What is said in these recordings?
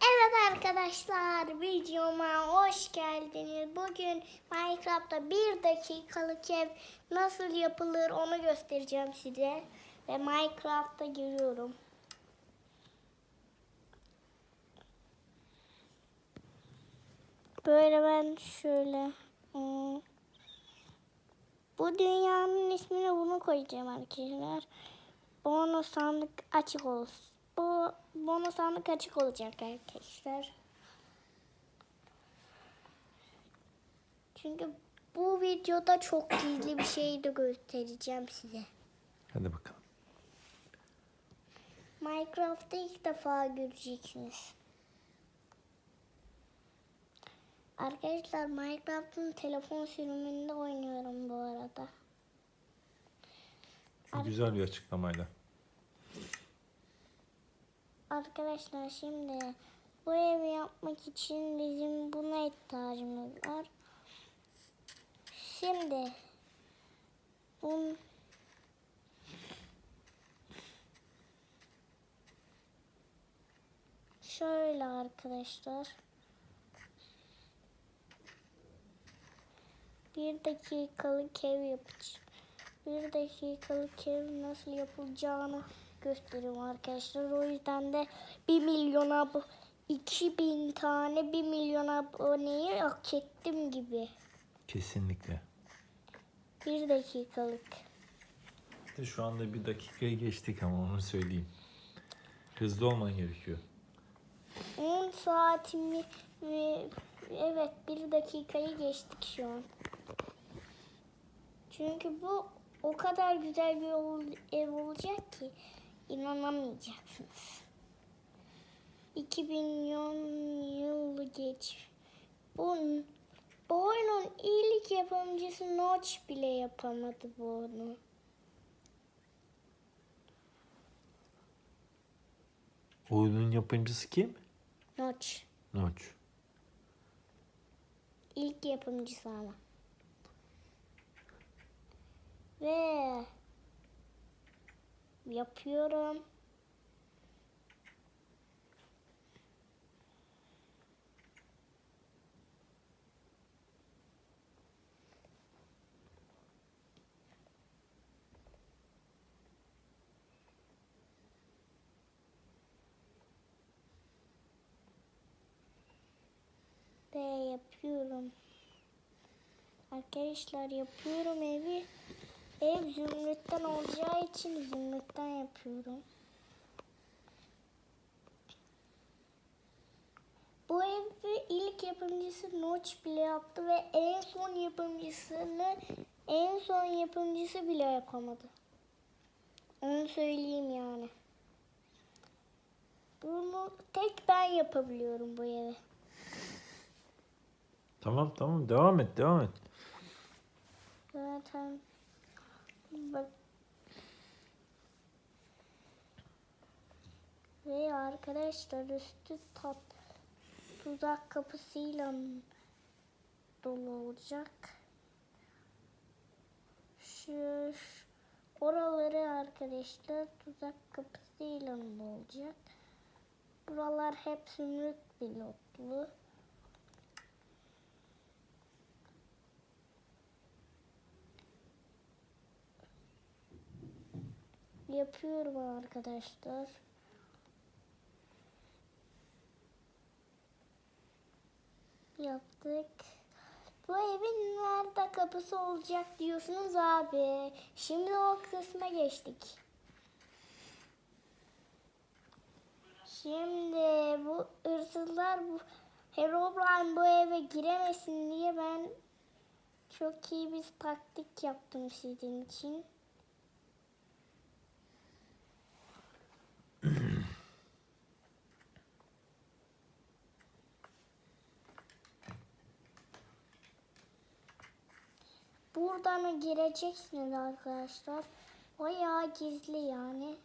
Evet arkadaşlar videoma hoş geldiniz. Bugün Minecraft'ta bir dakikalık ev nasıl yapılır onu göstereceğim size. Ve Minecraft'ta giriyorum. Böyle ben şöyle hmm, bu dünyanın ismini bunu koyacağım arkadaşlar. Bonus sandık açık olsun. Bu bonus sandık açık olacak arkadaşlar. Çünkü bu videoda çok gizli bir şey de göstereceğim size. Hadi bakalım. Minecraft'ta ilk defa göreceksiniz. Arkadaşlar Minecraft'ın telefon sürümünde oynuyorum bu arada. Güzel bir açıklamayla. Arkadaşlar şimdi bu evi yapmak için bizim buna ihtiyacımız var. Şimdi bun şöyle arkadaşlar bir dakikalık ev yapacağım. Bir dakikalık ev nasıl yapılacağını gösteriyorum arkadaşlar. O yüzden de 1 milyon ab 2000 tane 1 milyon aboneyi hak ettim gibi. Kesinlikle. Bir dakikalık. De şu anda bir dakikayı geçtik ama onu söyleyeyim. Hızlı olman gerekiyor. 10 saatimi ve evet bir dakikayı geçtik şu an. Çünkü bu o kadar güzel bir ev olacak ki inanamayacaksınız. 2 milyon yıl geç. Bu, bu oyunun ilk yapımcısı Notch bile yapamadı bunu. Oyunun yapımcısı kim? Notch. Notch. İlk yapımcısı ama. Ve yapıyorum. Ve yapıyorum. Arkadaşlar yapıyorum evi. Ev zümrütten olacağı için zümrütten yapıyorum. Bu evi ilk yapımcısı Notch bile yaptı ve en son yapımcısını en son yapımcısı bile yapamadı. Onu söyleyeyim yani. Bunu tek ben yapabiliyorum bu evi. Tamam tamam devam et devam et. Zaten bak ve arkadaşlar üstü tat tuzak kapısıyla dolu olacak. Şu oraları arkadaşlar tuzak kapısıyla dolu olacak. Buralar hep zümrüt bloklu. Yapıyorum arkadaşlar. Yaptık. Bu evin nerede kapısı olacak diyorsunuz abi. Şimdi o kısma geçtik. Şimdi bu hırsızlar bu Herobrine bu eve giremesin diye ben çok iyi bir taktik yaptım sizin için. Buradan gireceksiniz arkadaşlar. Bayağı gizli yani.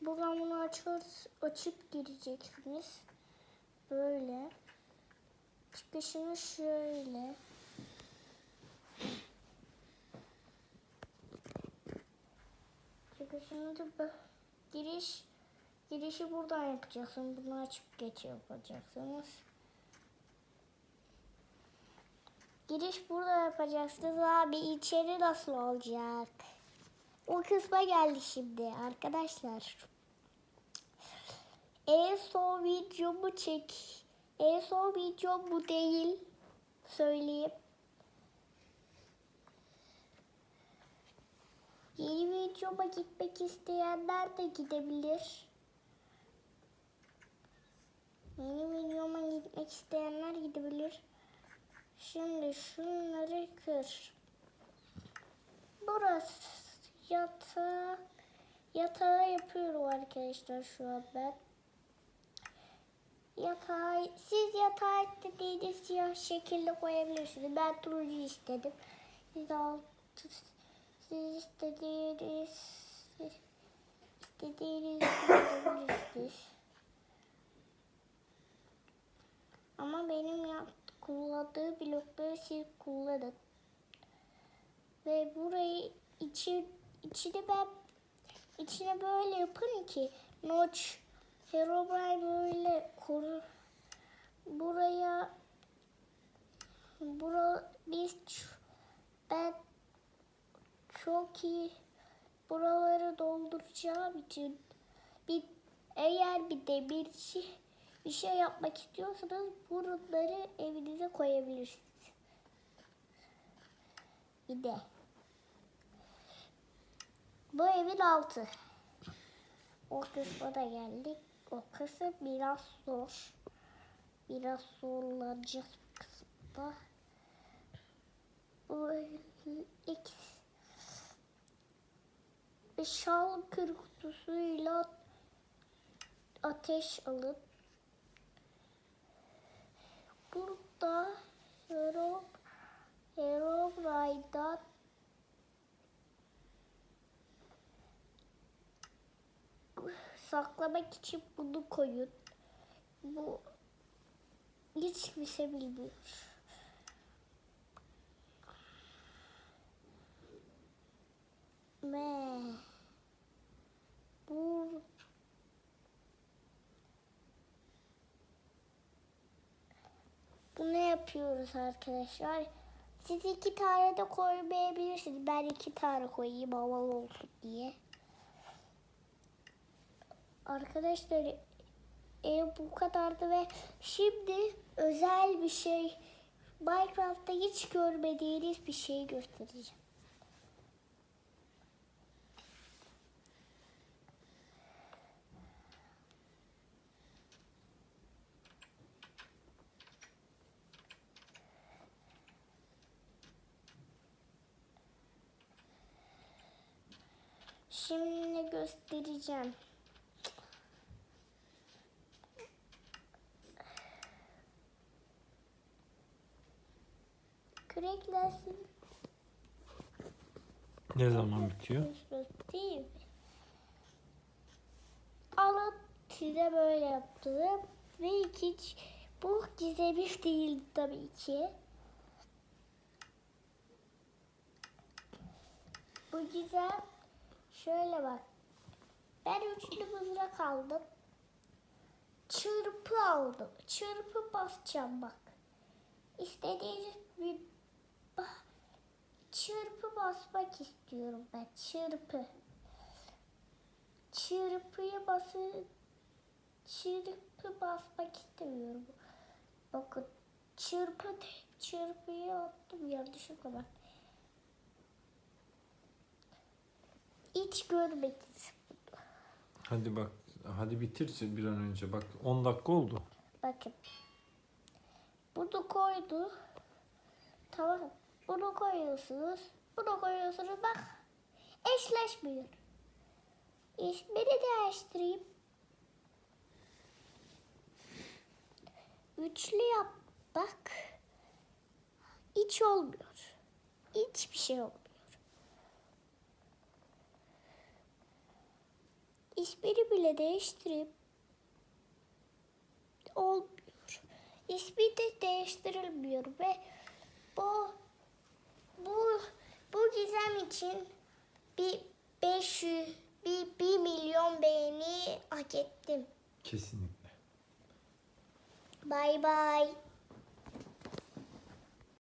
Buradan bunu açıp, açıp gireceksiniz. Böyle. Çıkışını şöyle. Çıkışını da giriş Girişi buradan yapacaksın. Bunu açıp geç yapacaksınız. Giriş burada yapacaksınız abi. içeri nasıl olacak? O kısma geldi şimdi arkadaşlar. En son videomu çek. En son videom bu değil. Söyleyeyim. Yeni videoma gitmek isteyenler de gidebilir. Yeni videoma gitmek isteyenler gidebilir. Şimdi şunları kır. Burası yatak. Yatağı yapıyorum arkadaşlar şu an ben. Yatağı, siz yatağı istediğiniz siyah şekilde koyabilirsiniz. Ben turuncu istedim. Siz altı, siz istediğiniz istediğiniz koyabilirsiniz. Ama benim yap, blokları siz kullanın. Ve burayı içi, içini ben içine böyle yapın ki Notch Herobrine böyle koru buraya bura biz ben çok iyi buraları dolduracağım için bir eğer bir demirci bir şey yapmak istiyorsanız bunları evinize koyabilirsiniz. Bir bu evin altı. O kısma da geldik. O kısım biraz zor. Biraz zorlanacağız bu kısımda. İlk şal kır kutusuyla ateş alın. Burada Hero Herobrine'dan saklamak için bunu koyun. Bu hiç kimse bilmiyor. Ve bu bunu yapıyoruz arkadaşlar. Siz iki tane de koymayabilirsiniz. Ben iki tane koyayım havalı olsun diye. Arkadaşlar ev bu kadardı ve şimdi özel bir şey Minecraft'ta hiç görmediğiniz bir şey göstereceğim. Şimdi göstereceğim. Küreklensin. Ne zaman bitiyor? Değil mi? Alın size böyle yaptım. Ve ikinci bu gizemli değil tabii ki. Bu gizem şöyle bak. Ben üçlü mızrak aldım. Çırpı aldım. Çırpı basacağım bak. İstediğiniz bir çırpı basmak istiyorum ben. Çırpı. Çırpıyı bası çırpı basmak istemiyorum. Bakın çırpı çırpıyı attım yanlışlıkla bak. Hiç görmediniz. Hadi bak. Hadi bitir bir an önce. Bak 10 dakika oldu. Bakın. Bunu koydu. Tamam. Bunu koyuyorsunuz. Bunu koyuyorsunuz. Bak. Eşleşmiyor. İsmini değiştireyim. Üçlü yap. Bak. Hiç olmuyor. Hiçbir şey olmuyor. İsmini bile değiştireyim. Olmuyor. İsmi de değiştirilmiyor ve bu bu bu gizem için bir 500 bir, bir milyon beğeni hak ettim. Kesinlikle. Bay bay.